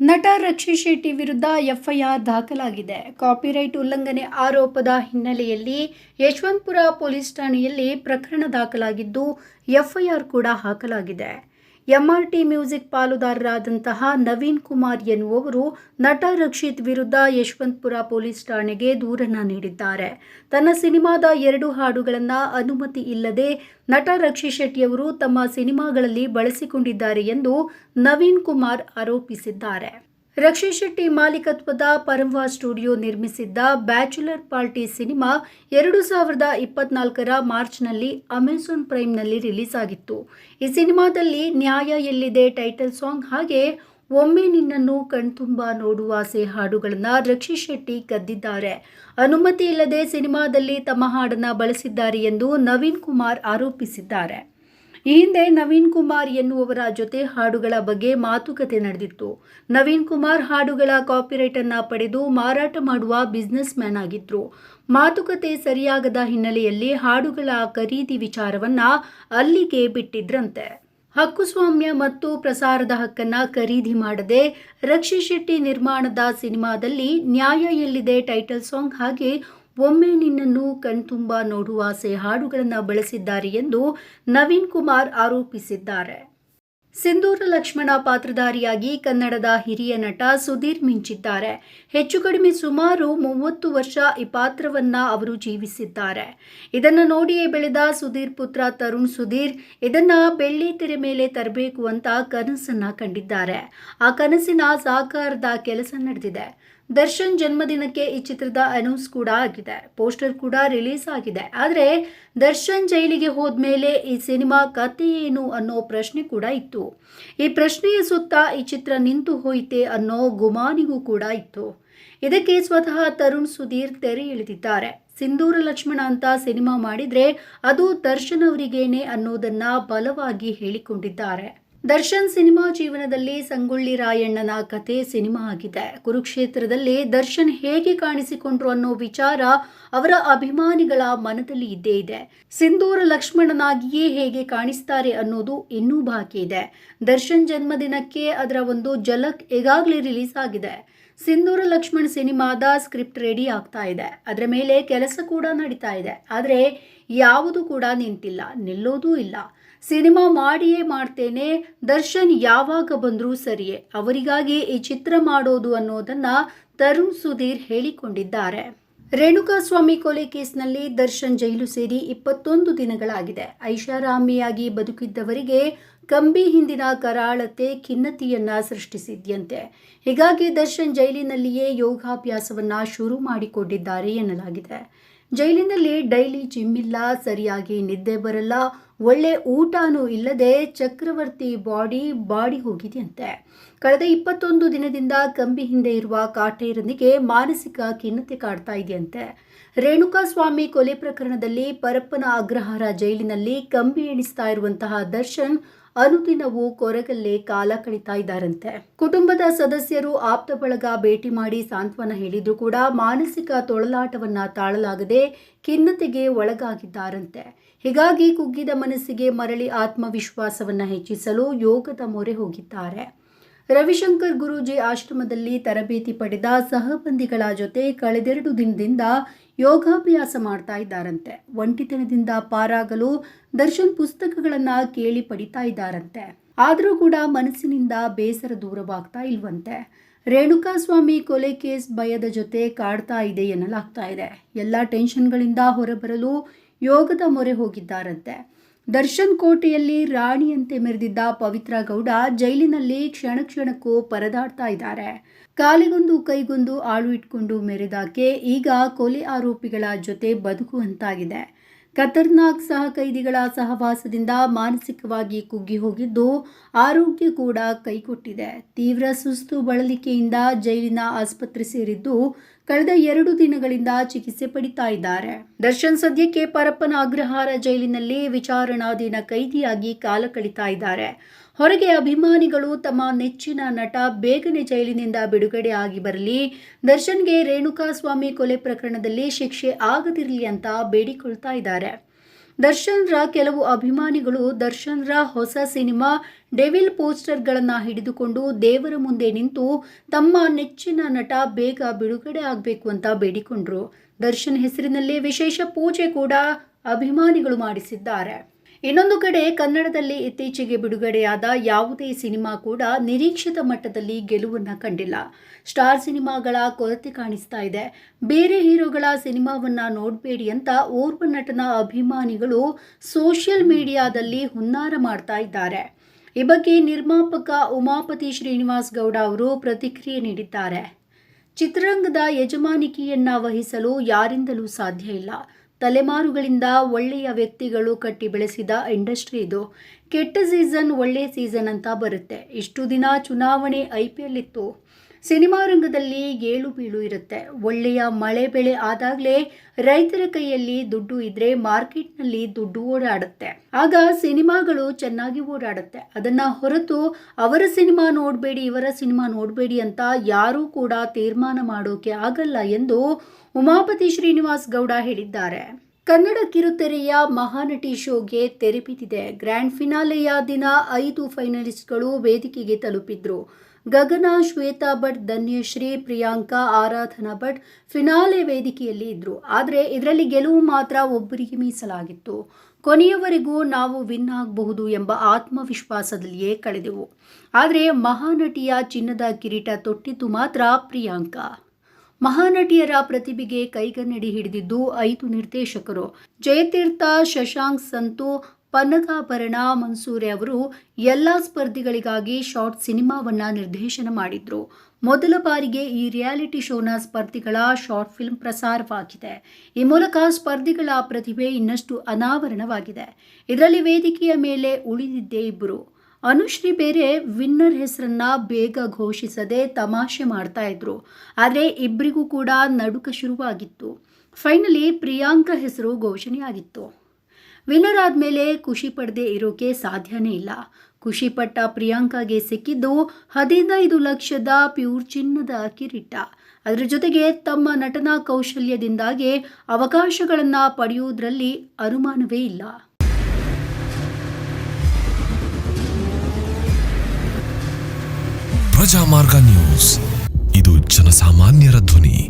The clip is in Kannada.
ನಟ ರಕ್ಷಿ ಶೆಟ್ಟಿ ವಿರುದ್ಧ ಎಫ್ಐಆರ್ ದಾಖಲಾಗಿದೆ. ಕಾಪಿರೈಟ್ ಉಲ್ಲಂಘನೆ ಆರೋಪದ ಹಿನ್ನೆಲೆಯಲ್ಲಿ ಯಶವಂತಪುರ ಪೊಲೀಸ್ ಠಾಣೆಯಲ್ಲಿ ಪ್ರಕರಣ ದಾಖಲಾಗಿದ್ದು, ಎಫ್ಐಆರ್ ಕೂಡ ಹಾಕಲಾಗಿದೆ. ಎಂಆರ್ಟಿ ಮ್ಯೂಸಿಕ್ ಪಾಲುದಾರರಾದಂತಹ ನವೀನ್ ಕುಮಾರ್ ಎನ್ನುವವರು ನಟ ರಕ್ಷಿತ್ ವಿರುದ್ಧ ಯಶವಂತಪುರ ಪೊಲೀಸ್ ಠಾಣೆಗೆ ದೂರನ್ನು ನೀಡಿದ್ದಾರೆ. ತನ್ನ ಸಿನಿಮಾದ ಎರಡು ಹಾಡುಗಳನ್ನು ಅನುಮತಿ ಇಲ್ಲದೆ ನಟ ರಕ್ಷಿತ್ ಶೆಟ್ಟಿಯವರು ತಮ್ಮ ಸಿನಿಮಾಗಳಲ್ಲಿ ಬಳಸಿಕೊಂಡಿದ್ದಾರೆ ಎಂದು ನವೀನ್ ಕುಮಾರ್ ಆರೋಪಿಸಿದ್ದಾರೆ. ರಕ್ಷಿತ್ ಶೆಟ್ಟಿ ಮಾಲೀಕತ್ವದ ಪರಂವಾ ಸ್ಟುಡಿಯೋ ನಿರ್ಮಿಸಿದ್ದ ಬ್ಯಾಚುಲರ್ ಪಾರ್ಟಿ ಸಿನಿಮಾ ಎರಡು ಸಾವಿರದ ಇಪ್ಪತ್ನಾಲ್ಕರ ಮಾರ್ಚ್ನಲ್ಲಿ ಅಮೆಜಾನ್ ಪ್ರೈಮ್ನಲ್ಲಿ ರಿಲೀಸ್ ಆಗಿತ್ತು ಈ ಸಿನಿಮಾದಲ್ಲಿ ನ್ಯಾಯ ಎಲ್ಲಿದೆ ಟೈಟಲ್ ಸಾಂಗ್ ಹಾಗೆ ಒಮ್ಮೆ ನಿನ್ನನ್ನು ಕಣ್ತುಂಬ ನೋಡುವಾಸೆ ಹಾಡುಗಳನ್ನು ರಕ್ಷಿತ್ ಶೆಟ್ಟಿ ಕದ್ದಿದ್ದಾರೆ. ಅನುಮತಿ ಇಲ್ಲದೆ ಸಿನಿಮಾದಲ್ಲಿ ತಮ್ಮ ಹಾಡನ್ನು ಬಳಸಿದ್ದಾರೆ ಎಂದು ನವೀನ್ ಕುಮಾರ್ ಆರೋಪಿಸಿದ್ದಾರೆ. ಈ ಹಿಂದೆ ನವೀನ್ ಕುಮಾರ್ ಎನ್ನುವವರ ಜೊತೆ ಹಾಡುಗಳ ಬಗ್ಗೆ ಮಾತುಕತೆ ನಡೆದಿತ್ತು. ನವೀನ್ ಕುಮಾರ್ ಹಾಡುಗಳ ಕಾಪಿರೈಟ್ ಅನ್ನ ಪಡೆದು ಮಾರಾಟ ಮಾಡುವ ಬಿಸ್ನೆಸ್ ಮ್ಯಾನ್ ಆಗಿದ್ರು. ಮಾತುಕತೆ ಸರಿಯಾಗದ ಹಿನ್ನೆಲೆಯಲ್ಲಿ ಹಾಡುಗಳ ಖರೀದಿ ವಿಚಾರವನ್ನ ಅಲ್ಲಿಗೆ ಬಿಟ್ಟಿದ್ರಂತೆ. ಹಕ್ಕುಸ್ವಾಮ್ಯ ಮತ್ತು ಪ್ರಸಾರದ ಹಕ್ಕನ್ನ ಖರೀದಿ ಮಾಡದೆ ರಕ್ಷಿ ಶೆಟ್ಟಿ ನಿರ್ಮಾಣದ ಸಿನಿಮಾದಲ್ಲಿ ನ್ಯಾಯ ಎಲ್ಲಿದೆ ಟೈಟಲ್ ಸಾಂಗ್ ಹಾಗೆ ಒಮ್ಮೆ ನಿನ್ನನ್ನು ಕಣ್ತುಂಬ ನೋಡುವ ಆಸೆ ಹಾಡುಗಳನ್ನು ಬಳಸಿದ್ದಾರೆ ಎಂದು ನವೀನ್ ಕುಮಾರ್ ಆರೋಪಿಸಿದ್ದಾರೆ. ಸಿಂಧೂರ ಲಕ್ಷ್ಮಣ ಪಾತ್ರಧಾರಿಯಾಗಿ ಕನ್ನಡದ ಹಿರಿಯ ನಟ ಸುಧೀರ್ ಮಿಂಚಿದ್ದಾರೆ. ಹೆಚ್ಚು ಕಡಿಮೆ ಸುಮಾರು ಮೂವತ್ತು ವರ್ಷ ಈ ಪಾತ್ರವನ್ನ ಅವರು ಜೀವಿಸಿದ್ದಾರೆ. ಇದನ್ನು ನೋಡಿಯೇ ಬೆಳೆದ ಸುಧೀರ್ ಪುತ್ರ ತರುಣ್ ಸುಧೀರ್, ಇದನ್ನ ಬೆಳ್ಳಿ ತೆರೆ ಮೇಲೆ ತರಬೇಕು ಅಂತ ಕನಸನ್ನ ಕಂಡಿದ್ದಾರೆ. ಆ ಕನಸಿನ ಸಾಕಾರದ ಕೆಲಸ ನಡೆದಿದೆ. ದರ್ಶನ್ ಜನ್ಮದಿನಕ್ಕೆ ಈ ಚಿತ್ರದ ಅನೌನ್ಸ್ ಕೂಡ ಆಗಿದೆ. ಪೋಸ್ಟರ್ ಕೂಡ ರಿಲೀಸ್ ಆಗಿದೆ. ಆದರೆ ದರ್ಶನ್ ಜೈಲಿಗೆ ಹೋದ್ಮೇಲೆ ಈ ಸಿನಿಮಾ ಕತೆ ಏನು ಅನ್ನೋ ಪ್ರಶ್ನೆ ಕೂಡ ಇತ್ತು. ಈ ಪ್ರಶ್ನೆಯ ಸುತ್ತ ಈ ಚಿತ್ರ ನಿಂತು ಹೋಯಿತೆ ಅನ್ನೋ ಗುಮಾನಿಗೂ ಕೂಡ ಇತ್ತು. ಇದಕ್ಕೆ ಸ್ವತಃ ತರುಣ್ ಸುಧೀರ್ ತೆರೆ ಇಳಿದಿದ್ದಾರೆ. ಸಿಂಧೂರ ಲಕ್ಷ್ಮಣ ಅಂತ ಸಿನಿಮಾ ಮಾಡಿದ್ರೆ ಅದು ದರ್ಶನ್ ಅವರಿಗೇನೆ ಅನ್ನೋದನ್ನ ಬಲವಾಗಿ ಹೇಳಿಕೊಂಡಿದ್ದಾರೆ. ದರ್ಶನ್ ಸಿನಿಮಾ ಜೀವನದಲ್ಲಿ ಸಂಗೊಳ್ಳಿ ರಾಯಣ್ಣನ ಕತೆ ಸಿನಿಮಾ ಆಗಿದೆ. ಕುರುಕ್ಷೇತ್ರದಲ್ಲಿ ದರ್ಶನ್ ಹೇಗೆ ಕಾಣಿಸಿಕೊಂಡ್ರು ಅನ್ನೋ ವಿಚಾರ ಅವರ ಅಭಿಮಾನಿಗಳ ಮನದಲ್ಲಿ ಇದ್ದೇ ಇದೆ. ಸಿಂಧೂರ ಲಕ್ಷ್ಮಣನಾಗಿಯೇ ಹೇಗೆ ಕಾಣಿಸ್ತಾರೆ ಅನ್ನೋದು ಇನ್ನೂ ಬಾಕಿ ಇದೆ. ದರ್ಶನ್ ಜನ್ಮದಿನಕ್ಕೆ ಅದರ ಒಂದು ಜಲಕ್ ಈಗಾಗಲೇ ರಿಲೀಸ್ ಆಗಿದೆ. ಸಿಂಧೂರ ಲಕ್ಷ್ಮಣ್ ಸಿನಿಮಾದ ಸ್ಕ್ರಿಪ್ಟ್ ರೆಡಿ ಆಗ್ತಾ ಇದೆ. ಅದರ ಮೇಲೆ ಕೆಲಸ ಕೂಡ ನಡೀತಾ ಇದೆ. ಆದರೆ ಯಾವುದು ಕೂಡ ನಿಂತಿಲ್ಲ, ನಿಲ್ಲೋದೂ ಇಲ್ಲ. ಸಿನಿಮಾ ಮಾಡಿಯೇ ಮಾಡ್ತೇನೆ, ದರ್ಶನ್ ಯಾವಾಗ ಬಂದರೂ ಸರಿಯೇ ಅವರಿಗಾಗಿ ಈ ಚಿತ್ರ ಮಾಡೋದು ಅನ್ನೋದನ್ನ ತರುಣ್ ಸುಧೀರ್ ಹೇಳಿಕೊಂಡಿದ್ದಾರೆ. ರೇಣುಕಾಸ್ವಾಮಿ ಕೊಲೆ ಕೇಸ್ನಲ್ಲಿ ದರ್ಶನ್ ಜೈಲು ಸೇರಿ ಇಪ್ಪತ್ತೊಂದು ದಿನಗಳಾಗಿದೆ. ಐಷಾರಾಮಿಯಾಗಿ ಬದುಕಿದ್ದವರಿಗೆ ಕಂಬಿ ಹಿಂದಿನ ಕರಾಳತೆ ಖಿನ್ನತೆಯನ್ನ ಸೃಷ್ಟಿಸಿದ್ಯಂತೆ. ಹೀಗಾಗಿ ದರ್ಶನ್ ಜೈಲಿನಲ್ಲಿಯೇ ಯೋಗಾಭ್ಯಾಸವನ್ನ ಶುರು ಮಾಡಿಕೊಂಡಿದ್ದಾರೆ ಎನ್ನಲಾಗಿದೆ. ಜೈಲಿನಲ್ಲಿ ಡೈಲಿ ಜಿಮ್ ಇಲ್ಲ ಸರಿಯಾಗಿ ನಿದ್ದೆ ಬರಲ್ಲ, ಒಳ್ಳೆ ಊಟನೂ ಇಲ್ಲದೆ ಚಕ್ರವರ್ತಿ ಬಾಡಿ ಬಾಡಿ ಹೋಗಿದೆಯಂತೆ. ಕಳೆದ ಇಪ್ಪತ್ತೊಂದು ದಿನದಿಂದ ಕಂಬಿ ಹಿಂದೆ ಇರುವ ಕಾಟೇರನಿಗೆ ಮಾನಸಿಕ ಖಿನ್ನತೆ ಕಾಡ್ತಾ ಇದೆಯಂತೆ. ರೇಣುಕಾಸ್ವಾಮಿ ಕೊಲೆ ಪ್ರಕರಣದಲ್ಲಿ ಪರಪ್ಪನ ಅಗ್ರಹಾರ ಜೈಲಿನಲ್ಲಿ ಕಂಬಿ ಎಣಿಸ್ತಾ ಇರುವಂತಹ ದರ್ಶನ್ ಅನುದಿನವೂ ಕೊರಗಲ್ಲೇ ಕಾಲ ಕಳೀತಾ ಇದ್ದಾರಂತೆ. ಕುಟುಂಬದ ಸದಸ್ಯರು ಆಪ್ತ ಬಳಗ ಭೇಟಿ ಮಾಡಿ ಸಾಂತ್ವನ ಹೇಳಿದ್ರು ಕೂಡ ಮಾನಸಿಕ ತೊಳಲಾಟವನ್ನ ತಾಳಲಾಗದೆ ಖಿನ್ನತೆಗೆ ಒಳಗಾಗಿದ್ದಾರಂತೆ. ಹೀಗಾಗಿ ಕುಗ್ಗಿದ ಮನಸ್ಸಿಗೆ ಮರಳಿ ಆತ್ಮವಿಶ್ವಾಸವನ್ನ ಹೆಚ್ಚಿಸಲು ಯೋಗದ ಮೊರೆ ಹೋಗಿದ್ದಾರೆ. ರವಿಶಂಕರ್ ಗುರೂಜಿ ಆಶ್ರಮದಲ್ಲಿ ತರಬೇತಿ ಪಡೆದ ಸಹಬಂದಿಗಳ ಜೊತೆ ಕಳೆದೆರಡು ದಿನದಿಂದ ಯೋಗಾಭ್ಯಾಸ ಮಾಡ್ತಾ ಇದ್ದಾರಂತೆ. ಒಂಟಿತನದಿಂದ ಪಾರಾಗಲು ದರ್ಶನ್ ಪುಸ್ತಕಗಳನ್ನು ಕೇಳಿ ಪಡಿತಾ ಇದ್ದಾರಂತೆ. ಆದರೂ ಕೂಡ ಮನಸ್ಸಿನಿಂದ ಬೇಸರ ದೂರವಾಗ್ತಾ ಇಲ್ವಂತೆ. ರೇಣುಕಾಸ್ವಾಮಿ ಕೊಲೆ ಕೇಸ್ ಭಯದ ಜೊತೆ ಕಾಡ್ತಾ ಇದೆ ಎನ್ನಲಾಗ್ತಾ ಇದೆ. ಎಲ್ಲ ಟೆನ್ಷನ್ಗಳಿಂದ ಹೊರಬರಲು ಯೋಗದ ಮೊರೆ ಹೋಗಿದ್ದಾರಂತೆ. ದರ್ಶನ್ ಕೋಟೆಯಲ್ಲಿ ರಾಣಿಯಂತೆ ಮೆರೆದಿದ್ದ ಪವಿತ್ರ ಗೌಡ ಜೈಲಿನಲ್ಲಿ ಕ್ಷಣ ಕ್ಷಣಕ್ಕೂ ಪರದಾಡ್ತಾ ಇದ್ದಾರೆ. ಕಾಲಿಗೊಂದು ಕೈಗೊಂದು ಆಳು ಇಟ್ಕೊಂಡು ಮೆರೆದಾಕೆ ಈಗ ಕೊಲೆ ಆರೋಪಿಗಳ ಜೊತೆ ಬದುಕುವಂತಾಗಿದೆ ಖತರ್ನಾಕ್ ಸಹ ಕೈದಿಗಳ ಸಹವಾಸದಿಂದ ಮಾನಸಿಕವಾಗಿ ಕುಗ್ಗಿ ಹೋಗಿದ್ದು ಆರೋಗ್ಯ ಕೂಡ ಕೈಕೊಟ್ಟಿದೆ. ತೀವ್ರ ಸುಸ್ತು ಬಳಲಿಕೆಯಿಂದ ಜೈಲಿನ ಆಸ್ಪತ್ರೆ ಸೇರಿದ್ದು ಕಳೆದ ಎರಡು ದಿನಗಳಿಂದ ಚಿಕಿತ್ಸೆ ಪಡಿತಾ ಇದ್ದಾರೆ. ದರ್ಶನ್ ಸದ್ಯಕ್ಕೆ ಪರಪ್ಪನ ಅಗ್ರಹಾರ ಜೈಲಿನಲ್ಲಿ ವಿಚಾರಣಾಧೀನ ಕೈದಿಯಾಗಿ ಕಾಲ ಕಳಿತಾ ಇದ್ದಾರೆ. ಹೊರಗೆ ಅಭಿಮಾನಿಗಳು ತಮ್ಮ ನೆಚ್ಚಿನ ನಟ ಬೇಗನೆ ಜೈಲಿನಿಂದ ಬಿಡುಗಡೆ ಆಗಿ ಬರಲಿ, ದರ್ಶನ್ಗೆ ರೇಣುಕಾಸ್ವಾಮಿ ಕೊಲೆ ಪ್ರಕರಣದಲ್ಲಿ ಶಿಕ್ಷೆ ಆಗದಿರಲಿ ಅಂತ ಬೇಡಿಕೊಳ್ತಾ ಇದ್ದಾರೆ. ದರ್ಶನ್ರ ಕೆಲವು ಅಭಿಮಾನಿಗಳು ದರ್ಶನ್ರ ಹೊಸ ಸಿನಿಮಾ ಡೆವಿಲ್ ಪೋಸ್ಟರ್ಗಳನ್ನು ಹಿಡಿದುಕೊಂಡು ದೇವರ ಮುಂದೆ ನಿಂತು ತಮ್ಮ ನೆಚ್ಚಿನ ನಟ ಬೇಗ ಬಿಡುಗಡೆ ಆಗಬೇಕು ಅಂತ ಬೇಡಿಕೊಂಡ್ರು. ದರ್ಶನ್ ಹೆಸರಿನಲ್ಲಿ ವಿಶೇಷ ಪೂಜೆ ಕೂಡ ಅಭಿಮಾನಿಗಳು ಮಾಡಿಸಿದ್ದಾರೆ. ಇನ್ನೊಂದು ಕಡೆ ಕನ್ನಡದಲ್ಲಿ ಇತ್ತೀಚೆಗೆ ಬಿಡುಗಡೆಯಾದ ಯಾವುದೇ ಸಿನಿಮಾ ಕೂಡ ನಿರೀಕ್ಷಿತ ಮಟ್ಟದಲ್ಲಿ ಗೆಲುವನ್ನು ಕಂಡಿಲ್ಲ. ಸ್ಟಾರ್ ಸಿನಿಮಾಗಳ ಕೊರತೆ ಕಾಣಿಸ್ತಾ ಇದೆ. ಬೇರೆ ಹೀರೋಗಳ ಸಿನಿಮಾವನ್ನ ನೋಡಬೇಡಿ ಅಂತ ಓರ್ವ ನಟನ ಅಭಿಮಾನಿಗಳು ಸೋಷಿಯಲ್ ಮೀಡಿಯಾದಲ್ಲಿ ಹುನ್ನಾರ ಮಾಡ್ತಾ ಇದ್ದಾರೆ. ಈ ಬಗ್ಗೆ ನಿರ್ಮಾಪಕ ಉಮಾಪತಿ ಶ್ರೀನಿವಾಸ್ ಗೌಡ ಅವರು ಪ್ರತಿಕ್ರಿಯೆ ನೀಡಿದ್ದಾರೆ. ಚಿತ್ರರಂಗದ ಯಜಮಾನಿಕೆಯನ್ನ ವಹಿಸಲು ಯಾರಿಂದಲೂ ಸಾಧ್ಯ ಇಲ್ಲ. ತಲೆಮಾರುಗಳಿಂದ ಒಳ್ಳೆಯ ವ್ಯಕ್ತಿಗಳು ಕಟ್ಟಿ ಬೆಳೆಸಿದ ಇಂಡಸ್ಟ್ರಿ ಇದು. ಕೆಟ್ಟ ಸೀಸನ್ ಒಳ್ಳೆಯ ಸೀಸನ್ ಅಂತ ಬರುತ್ತೆ. ಇಷ್ಟು ದಿನ ಚುನಾವಣೆ ಐ ಪಿ ಎಲ್ ಇತ್ತು. ಸಿನಿಮಾ ರಂಗದಲ್ಲಿ ಏಳು ಬೀಳು ಇರುತ್ತೆ. ಒಳ್ಳೆಯ ಮಳೆ ಬೆಳೆ ಆದಾಗಲೇ ರೈತರ ಕೈಯಲ್ಲಿ ದುಡ್ಡು ಇದ್ರೆ ಮಾರ್ಕೆಟ್ನಲ್ಲಿ ದುಡ್ಡು ಓಡಾಡುತ್ತೆ. ಆಗ ಸಿನಿಮಾಗಳು ಚೆನ್ನಾಗಿ ಓಡಾಡುತ್ತೆ. ಅದನ್ನ ಹೊರತು ಅವರ ಸಿನಿಮಾ ನೋಡಬೇಡಿ, ಇವರ ಸಿನಿಮಾ ನೋಡಬೇಡಿ ಅಂತ ಯಾರೂ ಕೂಡ ತೀರ್ಮಾನ ಮಾಡೋಕೆ ಆಗಲ್ಲ ಎಂದು ಉಮಾಪತಿ ಶ್ರೀನಿವಾಸ್ ಗೌಡ ಹೇಳಿದ್ದಾರೆ. ಕನ್ನಡ ಕಿರುತೆರೆಯ ಮಹಾನಟಿ ಶೋಗೆ ತೆರೆ ಬಿದ್ದಿದೆ. ಗ್ರ್ಯಾಂಡ್ ಫಿನಾಲೆಯ ದಿನ ಐದು ಫೈನಲಿಸ್ಟ್ಗಳು ವೇದಿಕೆಗೆ ತಲುಪಿದ್ರು. ಗಗನ ಶ್ವೇತಾ ಭಟ್ ಧನ್ಯಶ್ರೀ ಪ್ರಿಯಾಂಕಾ ಆರಾಧನಾ ಭಟ್ ಫಿನಾಲೆ ವೇದಿಕೆಯಲ್ಲಿ ಇದ್ರು. ಆದರೆ ಇದರಲ್ಲಿ ಗೆಲುವು ಮಾತ್ರ ಒಬ್ಬರಿಗೆ ಮೀಸಲಾಗಿತ್ತು. ಕೊನೆಯವರೆಗೂ ನಾವು ವಿನ್ ಆಗಬಹುದು ಎಂಬ ಆತ್ಮವಿಶ್ವಾಸದಲ್ಲಿಯೇ ಕಳೆದೆವು. ಆದರೆ ಮಹಾನಟಿಯ ಚಿನ್ನದ ಕಿರೀಟ ತೊಟ್ಟಿದ್ದು ಮಾತ್ರ ಪ್ರಿಯಾಂಕಾ. ಮಹಾನಟಿಯರ ಪ್ರತಿಭೆಗೆ ಕೈಗನ್ನಡಿ ಹಿಡಿದಿದ್ದು ಐದು ನಿರ್ದೇಶಕರು. ಜಯತೀರ್ಥ, ಶಶಾಂಕ್, ಸಂತು ಪನ್ನಗಾಭರಣ ಮನ್ಸೂರೆ ಅವರು ಎಲ್ಲ ಸ್ಪರ್ಧಿಗಳಿಗಾಗಿ ಶಾರ್ಟ್ ಸಿನಿಮಾವನ್ನ ನಿರ್ದೇಶನ ಮಾಡಿದ್ರು. ಮೊದಲ ಬಾರಿಗೆ ಈ ರಿಯಾಲಿಟಿ ಶೋನ ಸ್ಪರ್ಧಿಗಳ ಶಾರ್ಟ್ ಫಿಲ್ಮ್ ಪ್ರಸಾರವಾಗಿದೆ. ಈ ಮೂಲಕ ಸ್ಪರ್ಧಿಗಳ ಪ್ರತಿಭೆ ಇನ್ನಷ್ಟು ಅನಾವರಣವಾಗಿದೆ. ಇದರಲ್ಲಿ ವೇದಿಕೆಯ ಮೇಲೆ ಉಳಿದಿದ್ದೇ ಇಬ್ಬರು ಅನುಶ್ರೀ ಬೇರೆ ವಿನ್ನರ್ ಹೆಸರನ್ನ ಬೇಗ ಘೋಷಿಸದೆ ತಮಾಷೆ ಮಾಡ್ತಾ ಇದ್ರು. ಆದರೆ ಇಬ್ಬರಿಗೂ ಕೂಡ ನಡುಕ ಶುರುವಾಗಿತ್ತು. ಫೈನಲಿ ಪ್ರಿಯಾಂಕಾ ಹೆಸರು ಘೋಷಣೆಯಾಗಿತ್ತು. ವಿನ್ನರ್ ಆದಮೇಲೆ ಖುಷಿ ಪಡದೆ ಇರೋಕೆ ಸಾಧ್ಯನೇ ಇಲ್ಲ. ಖುಷಿಪಟ್ಟ ಪ್ರಿಯಾಂಕಾಗೆ ಸಿಕ್ಕಿದ್ದು ಹದಿನೈದು ಲಕ್ಷದ ಪ್ಯೂರ್ ಚಿನ್ನದ ಕಿರೀಟ. ಅದರ ಜೊತೆಗೆ ತಮ್ಮ ನಟನಾ ಕೌಶಲ್ಯದಿಂದಾಗಿ ಅವಕಾಶಗಳನ್ನು ಪಡೆಯುವುದರಲ್ಲಿ ಅನುಮಾನವೇ ಇಲ್ಲ. ಪ್ರಜಾಮಾರ್ಗ ನ್ಯೂಸ್. ಇದು ಜನಸಾಮಾನ್ಯರ ಧ್ವನಿ.